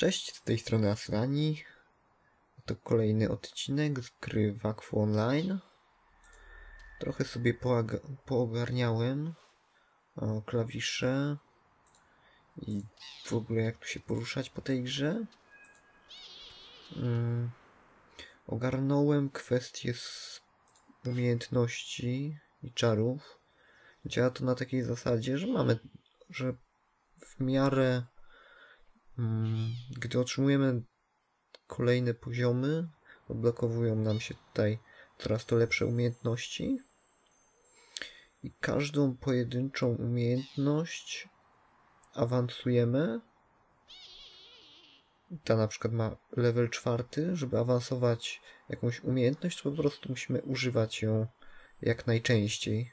Cześć, z tej strony Asrani. To kolejny odcinek z gry Wakfu Online. Trochę sobie poogarniałem klawisze i w ogóle jak tu się poruszać po tej grze. Mm, ogarnąłem kwestie z umiejętności i czarów. Działa to na takiej zasadzie, że mamy, że w miarę Gdy otrzymujemy kolejne poziomy, odblokowują nam się tutaj coraz to lepsze umiejętności. I każdą pojedynczą umiejętność awansujemy. Ta na przykład ma level czwarty. Żeby awansować jakąś umiejętność, to po prostu musimy używać ją jak najczęściej.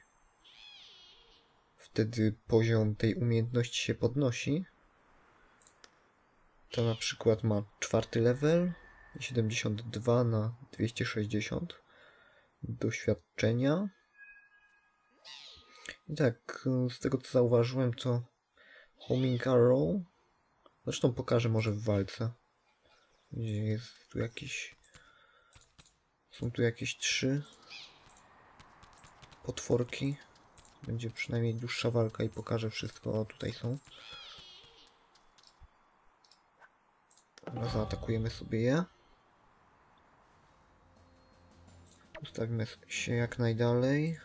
Wtedy poziom tej umiejętności się podnosi. To na przykład ma czwarty level, 72 na 260 doświadczenia. I tak, z tego co zauważyłem, to Homing Arrow. Zresztą pokażę może w walce. Jest tu jakiś. Są tu jakieś trzy potworki. Będzie przynajmniej dłuższa walka i pokażę wszystko. O, tutaj są. Dobra, zaatakujemy sobie je. Ustawimy się jak najdalej.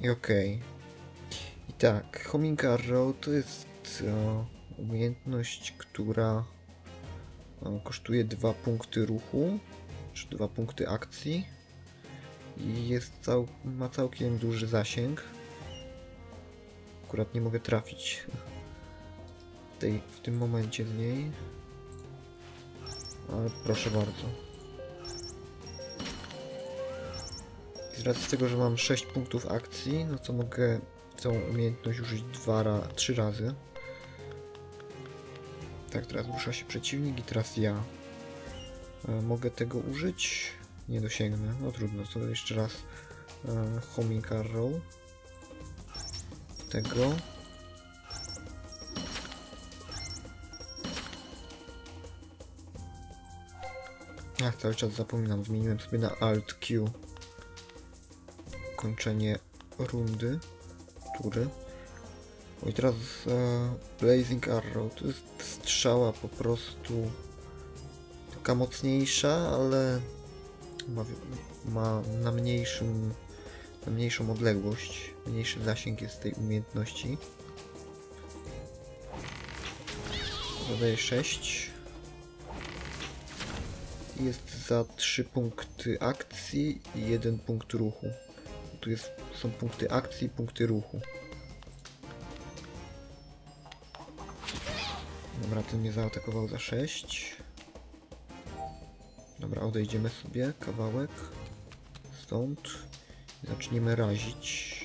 I okej. Okay. I tak, Homing Arrow to jest o, umiejętność, która o, kosztuje dwa punkty ruchu, czy dwa punkty akcji. I jest cał ma całkiem duży zasięg. Akurat nie mogę trafić tej, w tym momencie z niej. Ale proszę bardzo. I z racji tego, że mam 6 punktów akcji, no to mogę tą umiejętność użyć dwa ra trzy razy. Tak, teraz rusza się przeciwnik i teraz ja. E, mogę tego użyć? Nie dosięgnę. No trudno, to jeszcze raz e, Homing Arrow. Tego. Ach, cały czas zapominam, zmieniłem sobie na Alt Q. Kończenie rundy, tury. O i teraz e, Blazing Arrow, to jest strzała po prostu taka mocniejsza, ale ma, ma na mniejszym na mniejszą odległość, mniejszy zasięg jest tej umiejętności. Zadaje 6 jest za 3 punkty akcji i 1 punkt ruchu. Tu jest, są punkty akcji i punkty ruchu. Dobra, ten mnie zaatakował za 6. Dobra, odejdziemy sobie kawałek stąd zaczniemy razić.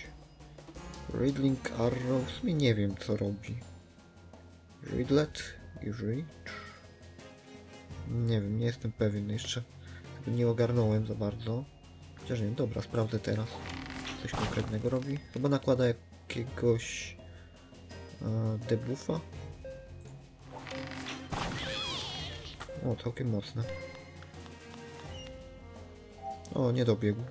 Riddling Arrow, w sumie nie wiem co robi. Ridlet i Reach. Nie wiem, nie jestem pewien jeszcze. Nie ogarnąłem za bardzo. Chociaż nie, dobra, sprawdzę teraz. Coś konkretnego robi. Chyba nakłada jakiegoś e, debuffa. O, całkiem mocne. O, nie dobiegł.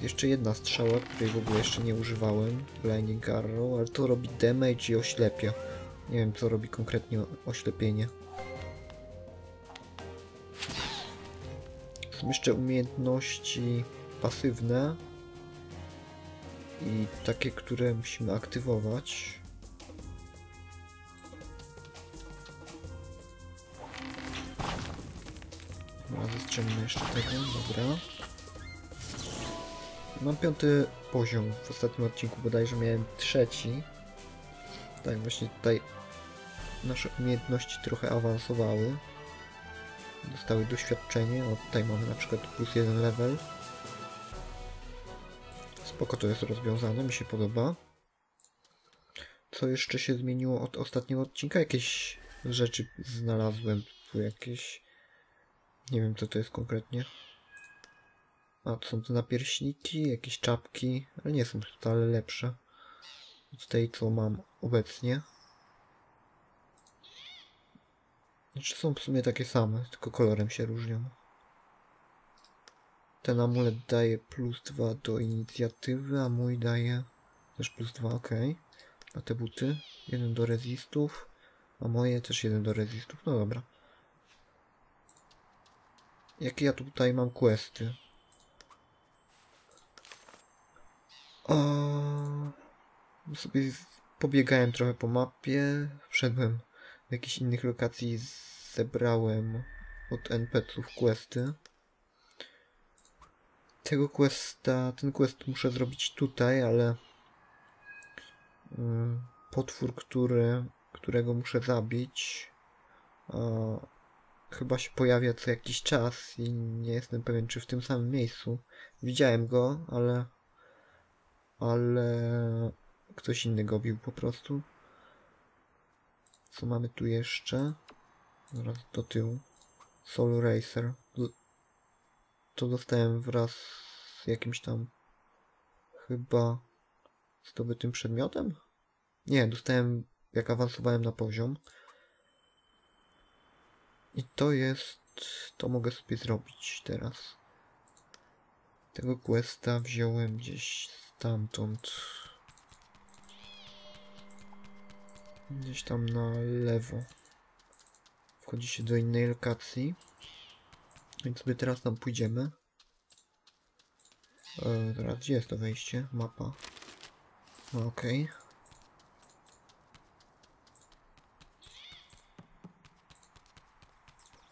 Jeszcze jedna strzała, której w ogóle jeszcze nie używałem. Blinding Arrow, ale to robi damage i oślepia. Nie wiem, co robi konkretnie oślepienie. Są jeszcze umiejętności pasywne i takie, które musimy aktywować. Zastrzelmy jeszcze tego, dobra. Mam piąty poziom. W ostatnim odcinku bodajże miałem trzeci. Tak, właśnie tutaj nasze umiejętności trochę awansowały. Dostały doświadczenie. O, tutaj mamy na przykład plus jeden level. Spoko to jest rozwiązane, mi się podoba. Co jeszcze się zmieniło od ostatniego odcinka? Jakieś rzeczy znalazłem. Tu jakieś... Nie wiem co to jest konkretnie. A, to są te napierśniki, jakieś czapki, ale nie są wcale lepsze. od tej, co mam obecnie. Znaczy są w sumie takie same, tylko kolorem się różnią. Ten amulet daje plus 2 do inicjatywy, a mój daje też plus 2, ok. A te buty? Jeden do rezistów, a moje też jeden do rezistów, no dobra. Jakie ja tutaj mam questy? O, sobie pobiegałem trochę po mapie, wszedłem w jakichś innych lokacji zebrałem od NPC-ów questy. Tego questa, ten quest muszę zrobić tutaj, ale mm, potwór, który, którego muszę zabić, chyba się pojawia co jakiś czas i nie jestem pewien, czy w tym samym miejscu. Widziałem go, ale ale ktoś inny go bił po prostu. Co mamy tu jeszcze? Zaraz do tyłu. Soul Racer. To dostałem wraz z jakimś tam chyba zdobytym przedmiotem? Nie, dostałem jak awansowałem na poziom. I to jest... to mogę sobie zrobić teraz. Tego questa wziąłem gdzieś stamtąd. Gdzieś tam na lewo. Wchodzi się do innej lokacji. Więc sobie teraz tam pójdziemy. E, teraz gdzie jest to wejście? Mapa. No okej.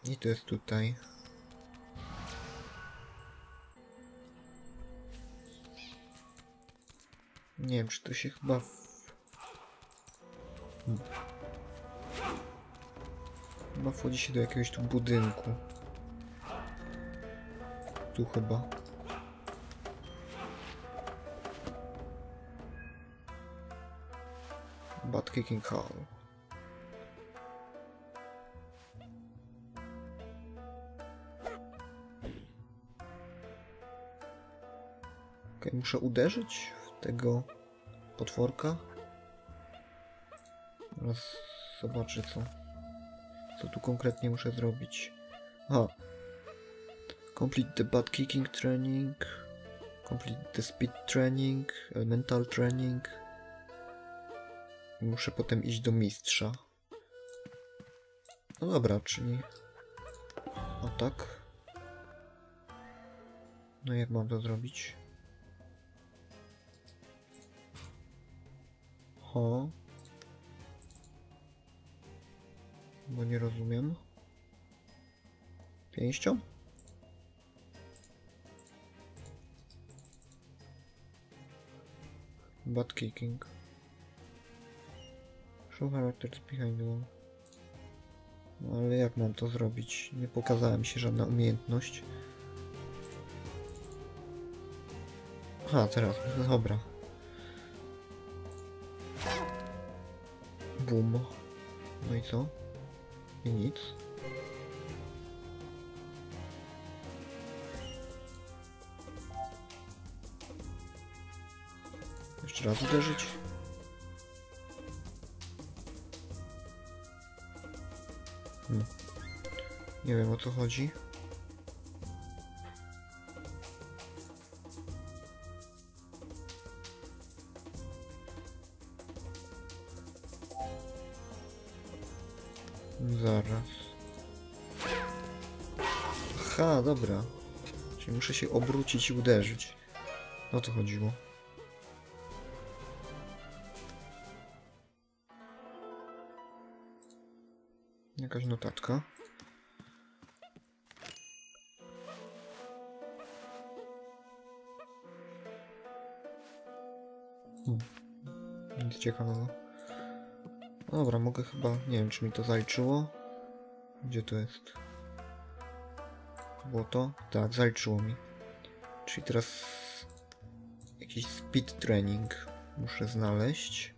I to jest tutaj. Nie wiem, czy to się chyba... Chyba wchodzi się do jakiegoś tu budynku. Tu chyba. Butt Kicking Hall. Okej, muszę uderzyć w tego potworka. Teraz zobaczę co. Co tu konkretnie muszę zrobić. Aha. Complete the butt kicking training. Complete the speed training. Elemental training. I muszę potem iść do mistrza. No dobra, czyli... O tak. No jak mam to zrobić? Ho. Bo nie rozumiem. Pięścią? Butt kicking. Show characters behind the. No ale jak mam to zrobić? Nie pokazała mi się żadna umiejętność. Aha, teraz. Dobra. Bum. No i co? I nic. Jeszcze raz uderzyć. Hmm. Nie wiem o co chodzi. Zaraz. Aha, dobra. Czyli muszę się obrócić i uderzyć. O to chodziło. Jakaś notatka. Hmm. Nic ciekawego. Dobra, mogę chyba... Nie wiem, czy mi to zaliczyło. Gdzie to jest? Było to? Tak, zaliczyło mi. Czyli teraz... Jakiś speed training muszę znaleźć.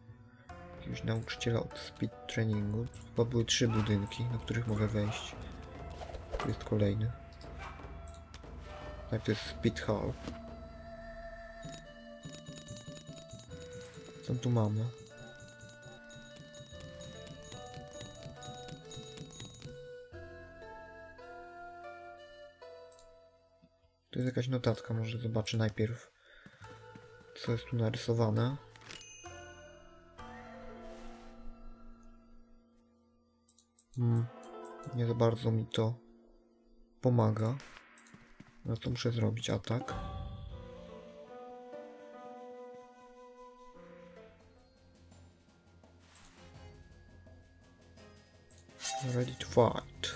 Jakiegoś nauczyciela od speed trainingu. Chyba były trzy budynki, do których mogę wejść. Tu jest kolejny. Tak, to jest speed hall. Co tu mamy? Tu jest jakaś notatka, może zobaczę najpierw, co jest tu narysowane. Hmm, nie za bardzo mi to pomaga. No to muszę zrobić atak. Ready to fight.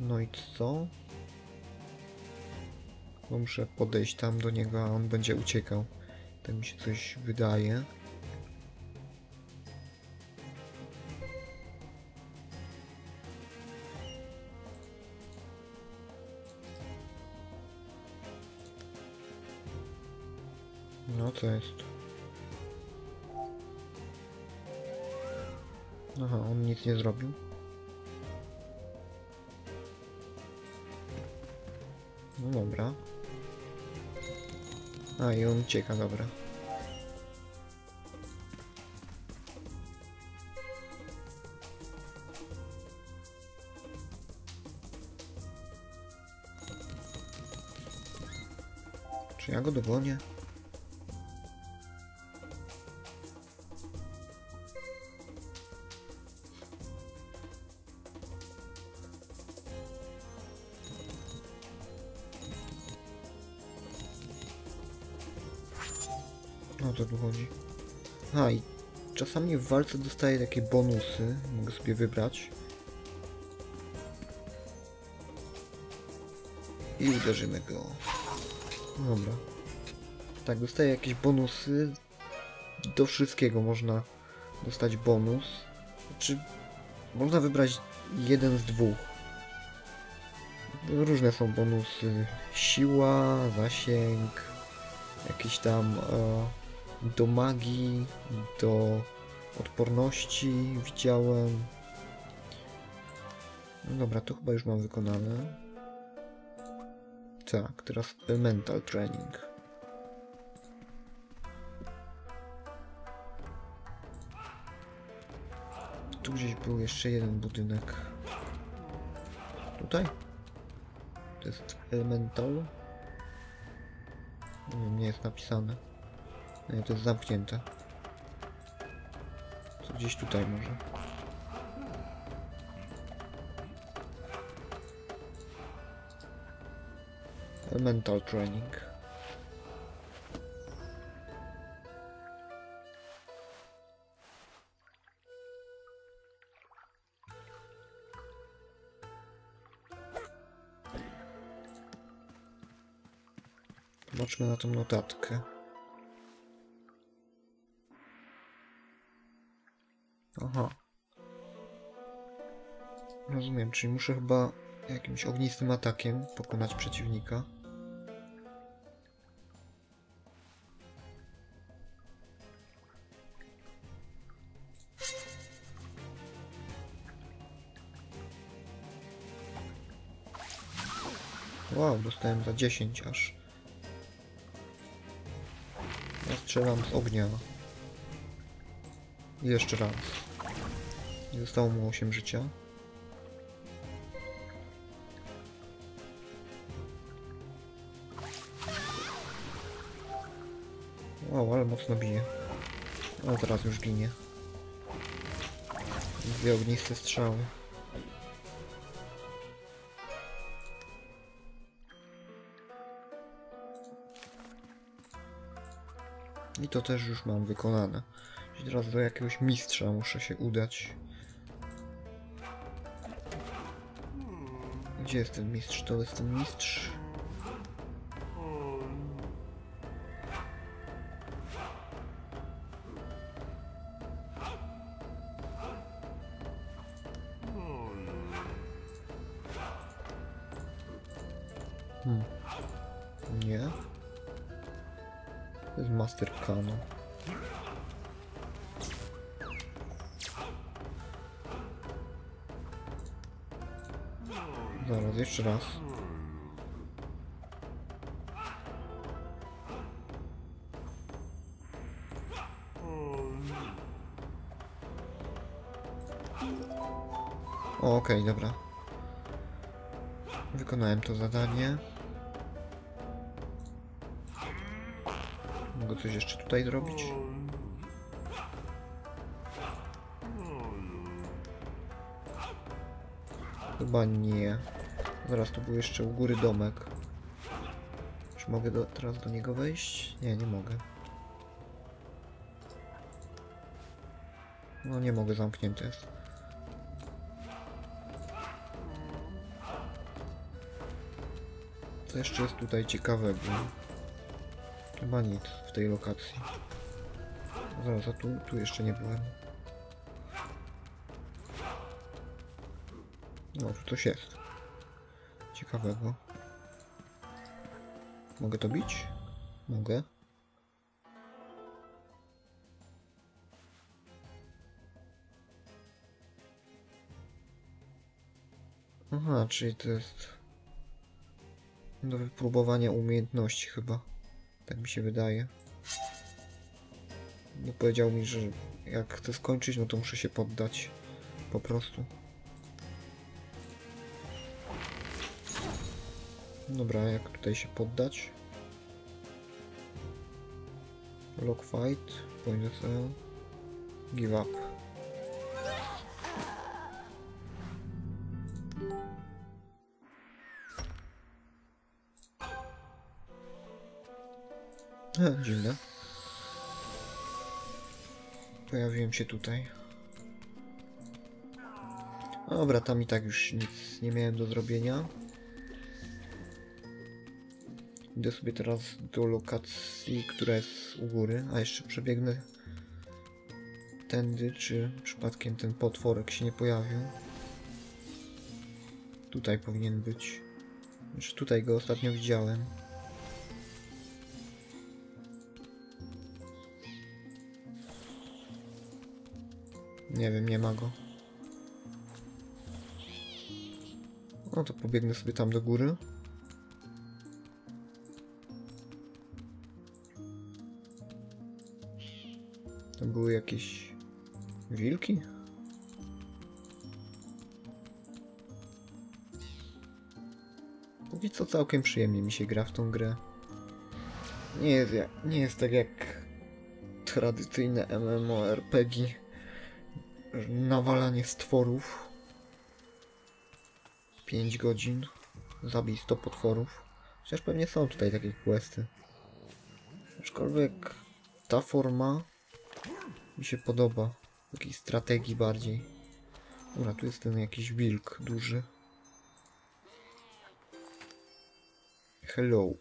No i co? Bo muszę podejść tam do niego, a on będzie uciekał. Tak mi się coś wydaje. No co jest? Aha, on nic nie zrobił. No dobra. A i on ucieka, dobra. Czy ja go dogonię? Czasami w walce dostaję takie bonusy. Mogę sobie wybrać. I uderzymy go. Dobra. Tak, dostaję jakieś bonusy. Do wszystkiego można dostać bonus. Znaczy, można wybrać jeden z dwóch. Różne są bonusy. Siła, zasięg, jakieś tam e, do magii, do odporności widziałem. No dobra, to chyba już mam wykonane. Tak, teraz mental training. Tu gdzieś był jeszcze jeden budynek. Tutaj? To jest elemental. Nie nie jest napisane. Nie, to jest zamknięte. Gdzieś tutaj może. Mental training. Zobaczmy na tą notatkę. Rozumiem, czyli muszę chyba jakimś ognistym atakiem pokonać przeciwnika. Wow, dostałem za 10 aż. Ja strzelam z ognia. I jeszcze raz. Zostało mu 8 życia. Wow, ale mocno bije. O, teraz już ginie. Dwie ogniste strzały. I to też już mam wykonane. I teraz do jakiegoś mistrza muszę się udać. Gdzie jest ten mistrz? To jest ten mistrz. O, okej, dobra. Wykonałem to zadanie. Mogę coś jeszcze tutaj zrobić? Chyba nie. Zaraz tu był jeszcze u góry domek. Czy mogę do, teraz do niego wejść? Nie, nie mogę. No nie mogę, zamknięte jest. Co jeszcze jest tutaj ciekawego? Chyba nic w tej lokacji. Zaraz, a tu, tu jeszcze nie byłem. No, tu coś jest. Ciekawego. Mogę to bić? Mogę. Aha, czyli to jest do wypróbowania umiejętności chyba. Tak mi się wydaje. No powiedział mi, że jak chcę skończyć, no to muszę się poddać. Po prostu. Dobra, jak tutaj się poddać? Lock fight, point of sale, give up. Dziwne. Pojawiłem się tutaj. Dobra, tam i tak już nic nie miałem do zrobienia. Idę sobie teraz do lokacji, która jest u góry, a jeszcze przebiegnę tędy, czy przypadkiem ten potworek się nie pojawił. Tutaj powinien być. Znaczy tutaj go ostatnio widziałem. Nie wiem, nie ma go. No to pobiegnę sobie tam do góry. To były jakieś wilki? Póki co całkiem przyjemnie mi się gra w tą grę. Nie jest, jak, nie jest tak jak tradycyjne MMORPG. Nawalanie stworów. 5 godzin. Zabij 100 potworów. Chociaż pewnie są tutaj takie questy. Aczkolwiek ta forma mi się podoba. Takiej strategii bardziej. Dobra, tu jest ten jakiś wilk duży. Hello.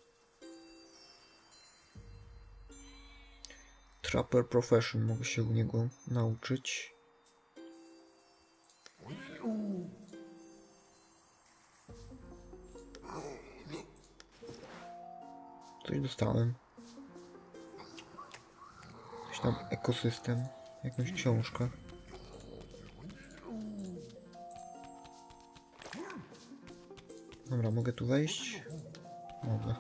Trapper Profession mogę się u niego nauczyć. Coś dostałem. Coś tam ekosystem. Jakąś książkę. Dobra, mogę tu wejść? Mogę.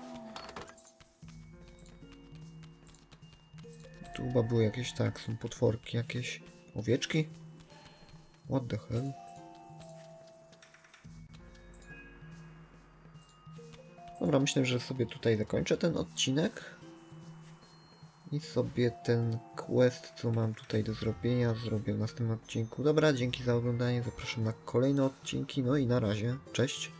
Tu chyba były jakieś, tak, są potworki jakieś. Owieczki? What the hell? Dobra, myślę, że sobie tutaj zakończę ten odcinek. I sobie ten quest, co mam tutaj do zrobienia, zrobię w następnym odcinku. Dobra, dzięki za oglądanie, zapraszam na kolejne odcinki, no i na razie, cześć.